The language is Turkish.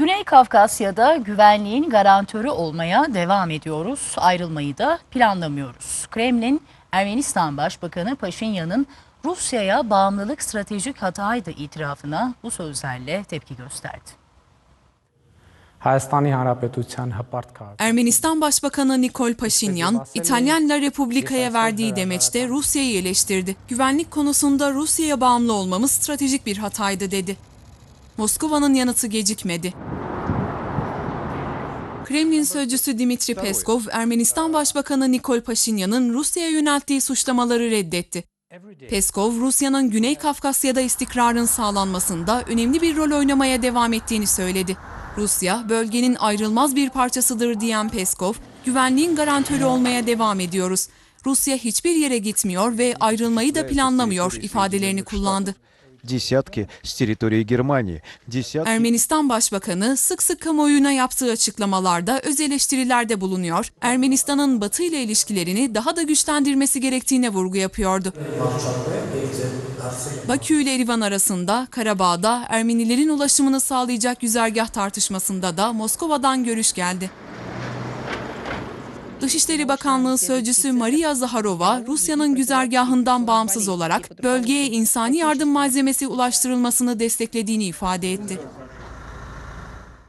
Güney Kafkasya'da güvenliğin garantörü olmaya devam ediyoruz. Ayrılmayı da planlamıyoruz. Kremlin Ermenistan Başbakanı Paşinyan'ın Rusya'ya bağımlılık stratejik hataydı itirafına bu sözlerle tepki gösterdi. Ermenistan Başbakanı Nikol Paşinyan, İtalyan La Repubblica'ya verdiği demeçte Rusya'yı eleştirdi. Güvenlik konusunda Rusya'ya bağımlı olmamız stratejik bir hataydı dedi. Moskova'nın yanıtı gecikmedi. Kremlin sözcüsü Dimitri Peskov, Ermenistan Başbakanı Nikol Paşinyan'ın Rusya'ya yönelttiği suçlamaları reddetti. Peskov, Rusya'nın Güney Kafkasya'da istikrarın sağlanmasında önemli bir rol oynamaya devam ettiğini söyledi. Rusya, bölgenin ayrılmaz bir parçasıdır diyen Peskov, güvenliğin garantörü olmaya devam ediyoruz. Rusya hiçbir yere gitmiyor ve ayrılmayı da planlamıyor ifadelerini kullandı десятки с территории Германии, десятки Ermenistan Başbakanı sık sık kamuoyuna yaptığı açıklamalarda öz eleştirilerde bulunuyor, Ermenistan'ın Batı ile ilişkilerini daha da güçlendirmesi gerektiğine vurgu yapıyordu. Bakü ile Erivan arasında Karabağ'da Ermenilerin ulaşımını sağlayacak güzergah tartışmasında da Moskova'dan görüş geldi. Dışişleri Bakanlığı Sözcüsü Maria Zaharova, Rusya'nın güzergahından bağımsız olarak bölgeye insani yardım malzemesi ulaştırılmasını desteklediğini ifade etti.